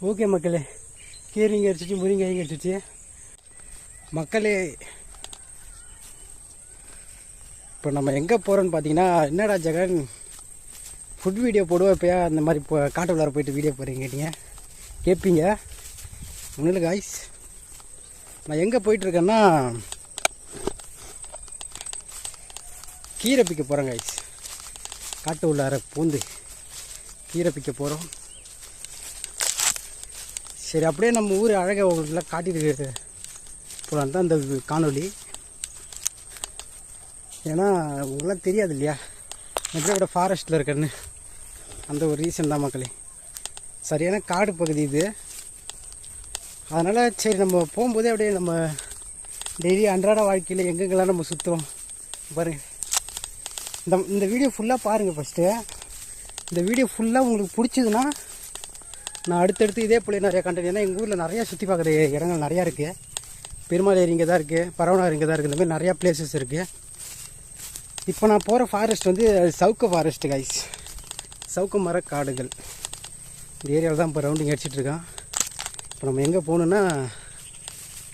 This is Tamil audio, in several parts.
ஓகே மக்களே கீரைங்க அடிச்சிச்சு முருங்கைங்க அடிச்சிச்சு மக்களே இப்போ நம்ம எங்கே போகிறோன்னு பார்த்தீங்கன்னா என்னடா ஜெகன் ஃபுட் வீடியோ போடுவோம் இப்போயா? அந்த மாதிரி இப்போ காட்டு உள்ளார போயிட்டு வீடியோ போகிறீங்க கேட்டீங்க. கேட்பீங்க ஒன்றும் காய்ஸ் நான் எங்கே போயிட்டுருக்கேன்னா கீரை பிக்க போகிறேன் காய்ஸ் காட்டு உள்ளார பூந்து கீரை பிக்க போகிறோம் சரி அப்படியே நம்ம ஊர் அழகை உங்களுக்குலாம் காட்டிட்டு போகலான் தான் இந்த காணொளி. ஏன்னா உங்களுக்குலாம் தெரியாது இல்லையா? நெஜோட ஃபாரஸ்ட்டில் இருக்கேன்னு. அந்த ஒரு ரீசன் தான் மக்களே. சரியான காடு பகுதி இது. அதனால் சரி நம்ம போகும்போதே அப்படியே நம்ம டெய்லி அன்றாட வாழ்க்கையில் எங்கெங்கெல்லாம் நம்ம சுற்றுறோம் பாருங்கள் இந்த இந்த வீடியோ ஃபுல்லாக பாருங்கள் ஃபஸ்ட்டு இந்த வீடியோ ஃபுல்லாக உங்களுக்கு பிடிச்சதுன்னா நான் அடுத்தடுத்து இதே போல நிறையா கண்டென்ட் ஏன்னா எங்கள் ஊரில் நிறையா சுற்றி பார்க்குற இடங்கள் நிறையா இருக்குது பெருமாள் ஏரி இங்கே தான் இருக்குது பரவனார் இங்கே தான் இருக்குது இந்த மாதிரி நிறையா பிளேசஸ் இருக்குது இப்போ நான் போகிற ஃபாரஸ்ட் வந்து சவுக்க ஃபாரஸ்ட் கைஸ் சவுக்க மர காடுகள் இந்த ஏரியாவில் தான் இப்போ ரவுண்டிங் அடிச்சிட்ருக்கான் இப்போ நம்ம எங்கே போகணுன்னா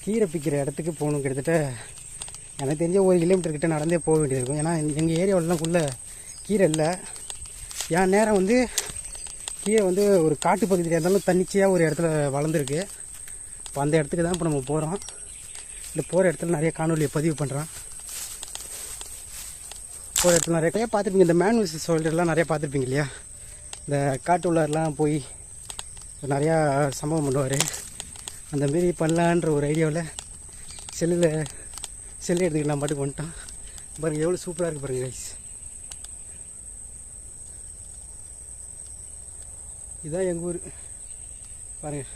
கீரை பிக்கிற இடத்துக்கு போகணும். கிட்டத்தட்ட எனக்கு தெரிஞ்ச ஒரு கிலோமீட்டர் கிட்ட நடந்தே போக வேண்டியது இருக்கும். ஏன்னா எங்கள் ஏரியாவிலலாம் உள்ள கீரை இல்லை. என் நேரம் வந்து கீழே வந்து ஒரு காட்டு பகுதியில் இருந்தாலும் தன்னிச்சையாக ஒரு இடத்துல வளர்ந்துருக்கு. இப்போ அந்த இடத்துக்கு தான் இப்போ நம்ம போகிறோம் இந்த போகிற இடத்துல நிறைய காணொலியை பதிவு பண்ணுறோம் போகிற இடத்துல நிறைய நிறைய பார்த்துருப்பீங்க. இந்த மேனுவல்ஸ் சோல்டர்லாம் நிறைய பார்த்துருப்பீங்க இல்லையா? இந்த காட்டு உள்ளாரெலாம் போய் நிறையா சம்பவம் பண்ணுவார். அந்த மாரி பண்ணலான்ற ஒரு ஐடியாவில் செல்லில் செல்லு எடுத்துக்கிட்டு நான் பாட்டுக்கு வந்துட்டான் பாருங்கள் எவ்வளோ சூப்பராக இருக்குது பாருங்கள் கைஸ் இதுதான் எங்கள் ஊர். பாருங்கள்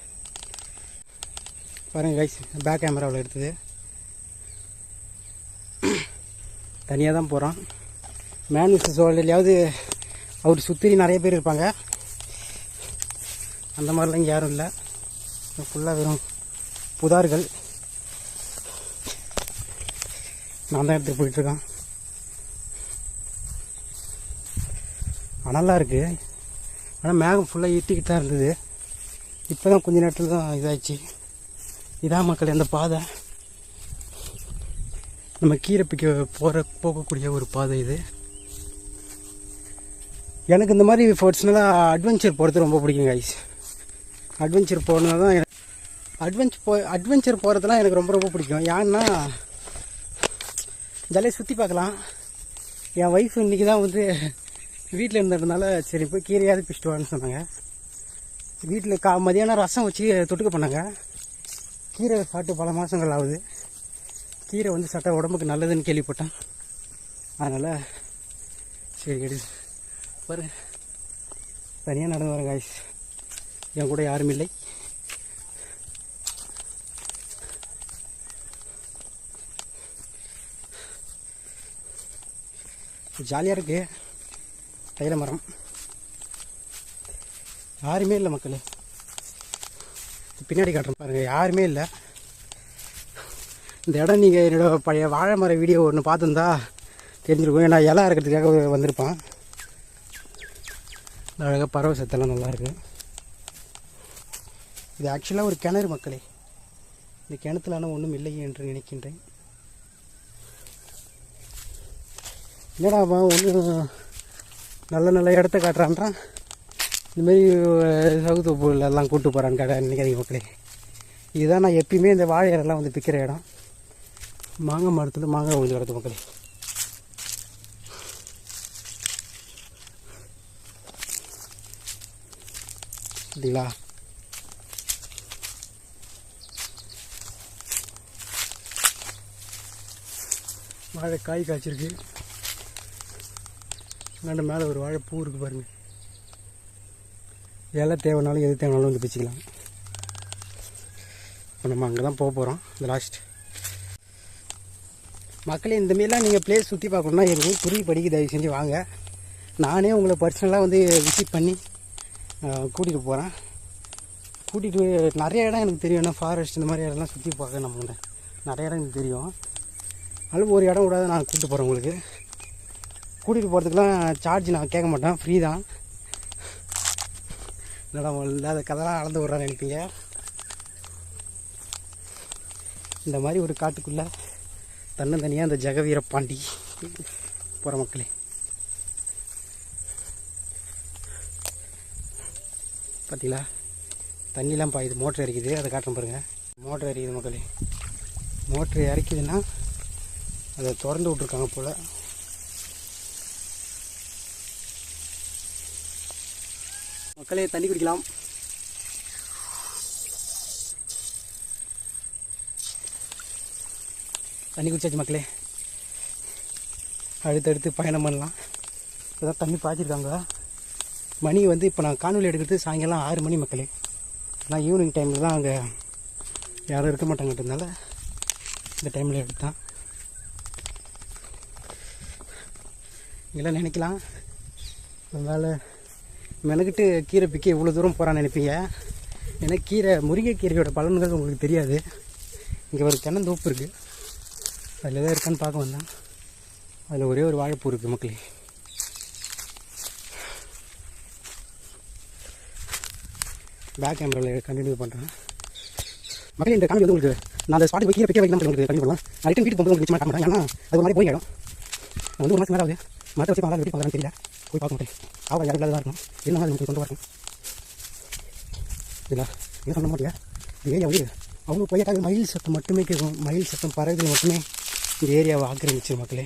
பாருங்கள் கைஸ் பேக் கேமராவில் எடுத்தது. தனியாக தான் போகிறான் மேன் விசஸ் சோழலையாவது அவர் சுற்றி நிறைய பேர் இருப்பாங்க. அந்த மாதிரிலாம் இங்கே யாரும் இல்லை. ஃபுல்லாக வெறும் புதார்கள். நான் தான் எடுத்துகிட்டு போயிட்டுருக்கேன் அனலாக இருக்குது ஆனால் மேகம் ஃபுல்லாக ஈட்டிக்கிட்டு தான் இருந்தது. இப்போ தான் கொஞ்ச நேரத்தில் தான் இதாகிடுச்சு இதான் மக்கள் அந்த பாதை. நம்ம கீரை பிக்க போகிற போகக்கூடிய ஒரு பாதை இது. எனக்கு இந்த மாதிரி பர்சனலாக அட்வென்ச்சர் போகிறது ரொம்ப பிடிக்கும் கைஸ் அட்வென்ச்சர் போகிறது தான் எனக்கு அட்வென்ச்சர் போ அட்வென்ச்சர் போகிறதுலாம் எனக்கு ரொம்ப ரொம்ப பிடிக்கும். ஏன்னா ஜாலியாக சுற்றி பார்க்கலாம். என் ஒய்ஃப் இன்றைக்கி தான் வந்து வீட்டில் இருந்ததுனால சரி போய் கீரையாவது பிடிச்சிட்டு வான்னு சொன்னாங்க. வீட்டில் கா மதியானம் ரசம் வச்சு தொட்டுக்க பண்ணாங்க. கீரை சாப்பிட்டு பல மாதங்கள் ஆகுது. கீரை வந்து சாப்பிட்டா உடம்புக்கு நல்லதுன்னு கேள்விப்பட்டேன். அதனால் சரி எடு. பாரு. தனியாக நடந்து வரேன் காய்ஸ் என் கூட யாரும் இல்லை. ஜாலியாக இருக்குது தைல மரம் யாருமே இல்லை மக்களே. பின்னாடி காட்டுறேன் பாருங்கள் யாருமே இல்லை. இந்த இடம் நீங்கள் என்னோட பழைய வாழை மர வீடியோ ஒன்று பார்த்துருந்தா தெரிஞ்சிருக்கும். ஏன்னா இலை அறுக்கிறதுக்காக வந்திருப்பான். அழகாக பறவை சத்தெல்லாம் நல்லாயிருக்கு இது ஆக்சுவலாக ஒரு கிணறு மக்களே. இந்த கிணத்துல ஒன்றும் இல்லை என்று நினைக்கின்றேன். என்னடா அவன் ஒன்று நல்ல நல்ல இடத்த காட்டுறான்றான். இந்தமாரி சவுத்து பூவில் எல்லாம் கூட்டு போகிறான்னு கடை நினைக்காதீங்க மக்களே இதுதான் நான் எப்பயுமே இந்த வாழை இலைலாம் வந்து பிக்கிற இடம். மாங்காய் மரத்தில் மாங்காய் விழுந்து கிடக்கு மக்களே சரிங்களா? வாழை காய் காய்ச்சிருக்கு. அந்தாண்ட மேலே ஒரு வாழை பூ இருக்குது பாருங்கள் இலை தேவைனாலும் எது தேவைனாலும் வந்து பிச்சுக்கலாம். இப்போ நம்ம அங்கே தான் போக போகிறோம் இந்த லாஸ்ட் மக்களே இந்த மாரிலாம் நீங்கள் பிளேஸ் சுற்றி பார்க்கணுன்னா எங்களுக்கு குருவி புரிய படிக்க தயவு செஞ்சு வாங்க. நானே உங்களை பர்சனலாக வந்து விசிட் பண்ணி கூட்டிகிட்டு போகிறேன் கூட்டிகிட்டு நிறைய இடம் எனக்கு தெரியும். ஏன்னா ஃபாரஸ்ட் இந்த மாதிரி இடம்லாம் சுற்றி பார்க்க நம்ம நிறைய இடம் எனக்கு தெரியும். அதுவும் ஒரு இடம் விடாத நான் கூப்பிட்டு போகிறேன் உங்களுக்கு. கூட்டிகிட்டு போகிறதுக்குலாம் சார்ஜ் நான் கேட்க மாட்டேன். ஃப்ரீ தான். என்னடா இல்லாத கதைலாம் அளந்து விட்றான்னு நினைப்பீங்க? இந்த மாதிரி ஒரு காட்டுக்குள்ளே தன்னந்தனியாக அந்த ஜெகவீர பாண்டி போகிற மக்களே. பார்த்தீங்களா தண்ணிலாம் பாயுது. மோட்ரு இறக்குது அதை காட்டுறேன் பாருங்கள் மோட்ரு இறக்குது மக்களே. மோட்ரு இறக்குதுன்னா அதை திறந்து விட்ருக்காங்க போல். மக்களே தண்ணி குடிக்கலாம். தண்ணி குடிச்சாச்சு மக்களே. அடுத்தடுத்து பயணம் பண்ணலாம். இப்போதான் தண்ணி பாய்ச்சிருக்காங்க. மணி வந்து இப்போ நான் காணொலி எடுக்கிறது சாயங்காலம் ஆறு மணி மக்களே. நான் ஈவினிங் டைமில் தான் அங்கே யாரும் இருக்க மாட்டாங்கன்றதுனால இந்த டைமில் எடுத்தான். இதெல்லாம் நினைக்கலாம். அதனால் மெனக்கிட்டு கீரை பிக்க இவ்வளோ தூரம் போகிறான்னு நினைப்பீங்க. ஏன்னா கீரை முருங்கைக்கீரையோட பலன்கள் உங்களுக்கு தெரியாது. இங்கே ஒரு தென்னந்தோப்பு இருக்குது அதில் எதாவது இருக்கான்னு பார்க்க வந்தேன். அதில் ஒரே ஒரு வாழைப்பூ இருக்குது மக்களே. பேக் கேமராவில் கண்டினியூ பண்ணுறேன் மக்களே இந்த காமி வந்து உங்களுக்கு நான் அந்த ஸ்பாட்டுக்கு போய் கீரை பிக்க வைக்கலாம் உங்களுக்கு கண்டிப்பாக நான் ரிட்டன் வீட்டுக்கு போகும்போது உங்களுக்கு நிச்சயமாக காட்ட மாட்டேன் ஏன்னா அது ஒரு மாதிரி போய் ஆகிடும் நான் வந்து ஒரு மாதம் மேலே ஆகுது மற்ற வச்சு பார்க்கலாம் வீட்டுக்கு பார்க்கலான்னு தெரியல. போய் பார்க்க மாட்டேன் ஆவா யாரும் இல்லாத இருக்கும் என்ன அது நமக்கு கொண்டு வரணும் இல்லை என்ன சொல்ல மாட்டியா இந்த ஏரியா வந்து அவங்க போயிட்டாங்க மயில் சத்தம் மட்டுமே கேட்கும். மயில் சத்தம் பறவைகள் மட்டுமே இந்த ஏரியாவை ஆக்கிரமிச்சிரு மக்களே.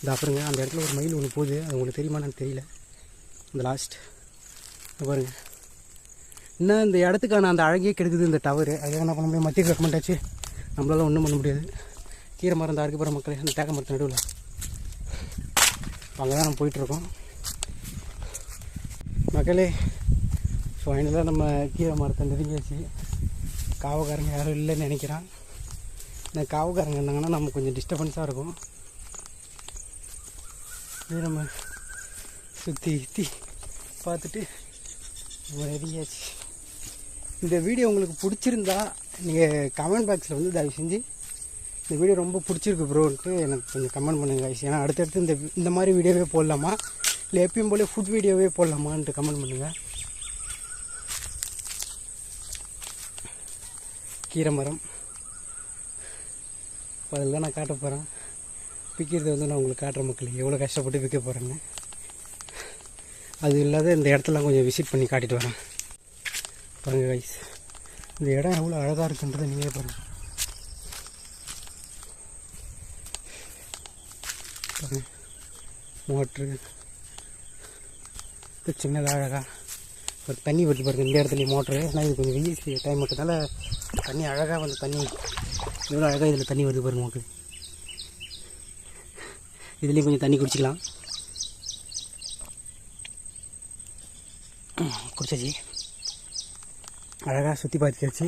இந்த அப்புறங்க அந்த இடத்துல ஒரு மயில் ஒன்று போகுது. அது உங்களுக்கு தெரியுமான்னு தெரியல. இந்த லாஸ்ட் பாருங்க. இன்னும் இந்த இடத்துக்கான அந்த அழகியே கெடுக்குது இந்த டவரு அதை என்ன பண்ண முடியும்? மத்திய கவர்மெண்ட் ஆச்சு நம்மளால ஒன்றும் பண்ண முடியாது. கீரை மரம் தான் அறுக்க போகிற மக்களே. அந்த தேக்க மரத்து நடுவில். அங்கே தான் நம்ம போயிட்டுருக்கோம் மக்களே ஃபைனலாக நம்ம கீரை மரத்தை நெருங்கியாச்சு. காவக்காரங்க யாரும் இல்லைன்னு நினைக்கிறான். இந்த காவக்காரங்க இருந்தாங்கன்னா நம்ம கொஞ்சம் டிஸ்டர்பன்ஸாக இருக்கும். இது நம்ம சுற்றி சுற்றி பார்த்துட்டு நெருங்கியாச்சு. இந்த வீடியோ உங்களுக்கு பிடிச்சிருந்தா நீங்கள் கமெண்ட் பாக்ஸில் வந்து தயவு செஞ்சு இந்த வீடியோ ரொம்ப பிடிச்சிருக்கு ப்ரோன்ட்டு எனக்கு கொஞ்சம் கமெண்ட் பண்ணுங்க guys. ஏன்னா அடுத்தடுத்து இந்த இந்த மாதிரி வீடியோவே போடலாமா? இல்லை எப்பயும் போல ஃபுட் வீடியோவே போடலாமான்ட்டு கமெண்ட் பண்ணுங்கள் கீரை மரம். இப்போ அதில் தான் நான் காட்ட போகிறேன் விற்கிறது வந்து நான் உங்களுக்கு காட்டுற மக்கள். எவ்வளோ கஷ்டப்பட்டு விற்க போகிறேன்னு அது இல்லாத இந்த இடத்தெல்லாம் கொஞ்சம் விசிட் பண்ணி காட்டிட்டு வரேன். பாருங்கள் கைஸ் இந்த இடம் எவ்வளோ அழகாக இருக்குன்றதை நீங்களே பாருங்கள் பாருங்க. மோட்ரு. இது சின்னதாக அழகாக ஒரு தண்ணி வருது பாருங்க இந்த இடத்துல மோட்ரு ஆனால் இது கொஞ்சம் வெயில் டைம் மட்டும்னால தண்ணி அழகாக வந்து தண்ணி எவ்வளோ அழகாக இதில் தண்ணி வருது பாருங்க உங்களுக்கு இதுலேயும் கொஞ்சம் தண்ணி குடிச்சிக்கலாம். குடிச்சாச்சு. அழகாக சுற்றி பார்த்துக்காச்சு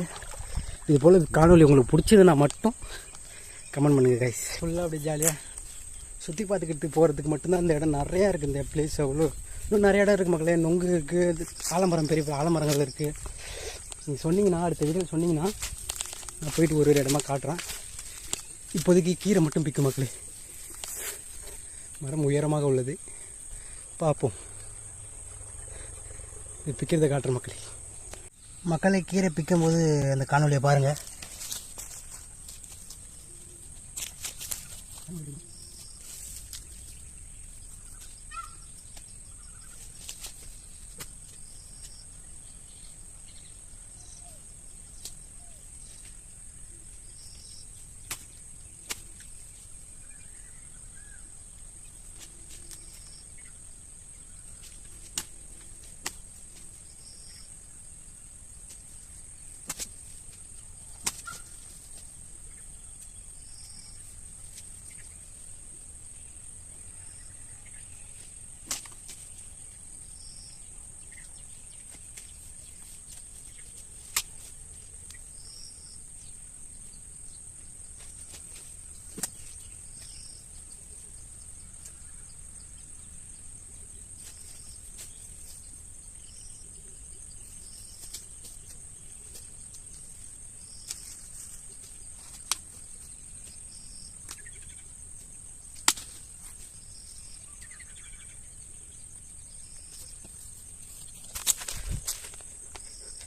இது போல் காணொலி உங்களுக்கு பிடிச்சதுன்னா மட்டும் கமெண்ட் பண்ணுங்கள் கைஸ் ஃபுல்லாக அப்படியே ஜாலியாக சுற்றி பார்த்துக்கிட்டு போகிறதுக்கு மட்டும்தான் அந்த இடம் நிறையா இருக்குது இந்த பிளேஸ் அவ்வளோ இன்னும் நிறைய இடம் இருக்குது மக்களே. நொங்கு இருக்குது ஆலமரம் பெரிய ஆலமரங்கள் இருக்குது நீங்கள் சொன்னீங்கன்னா அடுத்த வீடியோ சொன்னீங்கன்னா நான் போயிட்டு ஒரு ஒரு இடமா காட்டுறேன். இப்போதைக்கு கீரை மட்டும் பிக்கும் மக்களே. மரம் உயரமாக உள்ளது. பார்ப்போம். இது பிக்கிறத காட்டுற மக்களே. மக்களை கீரை பிக்கும்போது அந்த காணொலியை பாருங்கள்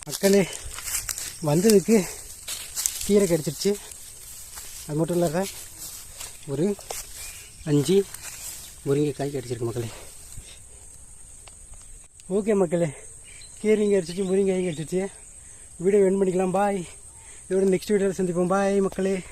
மக்களே வந்ததுக்கு கீரை கிடச்சிருச்சு. அது மட்டும் இல்லாத ஒரு அஞ்சு முருங்கைக்காய் கிடச்சிருக்கு மக்களே. ஓகே மக்களே கீரையும் கிடச்சிச்சு முருங்கைக்காயும் கிடச்சிச்சு. வீடியோ என் பண்ணிக்கலாம். பாய் இதோட நெக்ஸ்ட் வீடியோவில் சந்திப்போம். பாய் மக்களே.